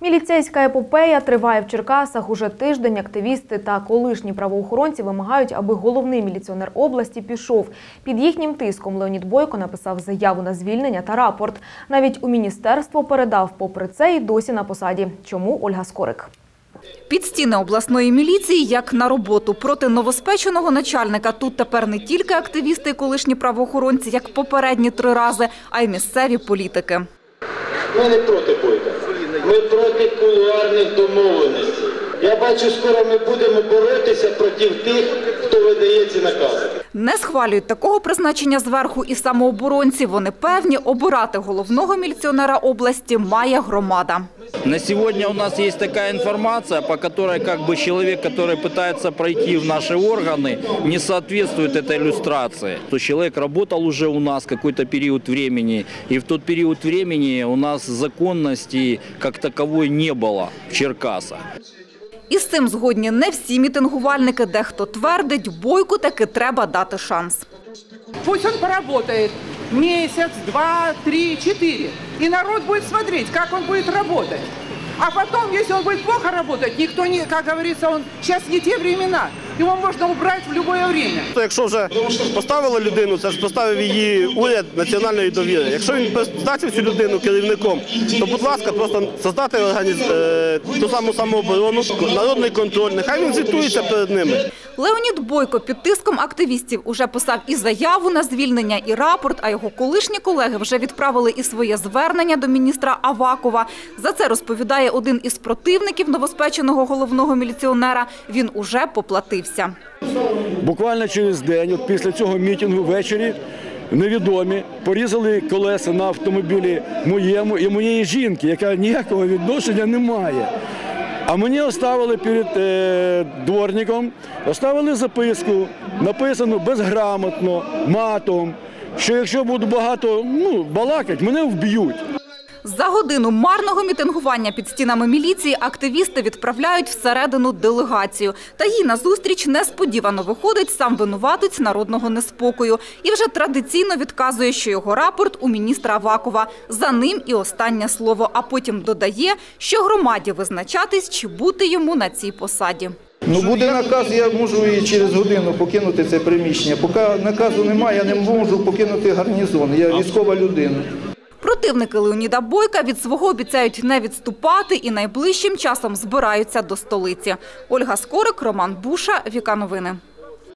Міліцейська епопея триває в Черкасах. Уже тиждень активісти та колишні правоохоронці вимагають, аби головний міліціонер області пішов. Під їхнім тиском Леонід Бойко написав заяву на звільнення та рапорт. Навіть у міністерство передав, попри це і досі на посаді. Чому Ольга Скорик? Під стіни обласної міліції, як на роботу проти новоспеченого начальника, тут тепер не тільки активісти і колишні правоохоронці, як попередні три рази, а й місцеві політики. Ми не проти бойка. Ми проти кулуарних домовленостей. Я бачу, скоро ми будемо боротися проти тих, хто видає ці накази. Не схвалюють такого призначення зверху і самооборонці. Вони певні, обирати головного міліціонера області має громада. На сегодня у нас есть такая информация, по которой как бы человек, который пытается пройти в наши органы, не соответствует этой иллюстрации. То человек работал уже у нас какой-то период времени, и в тот период времени у нас законности как таковой не было в Черкасах. І з цим згодні не всі мітингувальники. Дехто твердить, бойку таки треба дати шанс. Пусть он поработает месяц, два, три, четыре. И народ будет смотреть, как он будет работать. А потом, если он будет плохо работать, никто не, как говорится, он сейчас не те времена. Его можно убрать в любое время. Якщо вже поставили людину, це ж поставив її уряд національної довіри. Якщо він призначив цю людину керівником, то будь ласка, просто создати організ... е, ту саму самооборону, народний контроль. Нехай він звітується перед ними. Леонід Бойко під тиском активістів уже писав і заяву на звільнення, і рапорт, а його колишні колеги вже відправили і своє звернення до міністра Авакова. За це розповідає один із противників новоспеченого головного міліціонера. Він уже поплатився. Буквально через день, от після цього мітингу ввечері, невідомі порізали колеса на автомобілі моєму і моєї жінки, яка ніякого відношення не має. А мені оставили перед е, дворником, оставили записку, написану безграмотно, матом, що якщо буду багато ну, балакати, мене вб'ють. За годину марного мітингування під стінами міліції активісти відправляють всередину делегацію. Та їй назустріч несподівано виходить сам винуватець народного неспокою. І вже традиційно відказує, що його рапорт у міністра Авакова. За ним і останнє слово, а потім додає, що громаді визначатись, чи бути йому на цій посаді. Ну буде наказ, я можу і через годину покинути це приміщення. Поки наказу немає, я не можу покинути гарнізон. Я військова людина. Противники Леоніда Бойка від свого обіцяють не відступати і найближчим часом збираються до столиці. Ольга Скорик, Роман Буша, Віка Новини.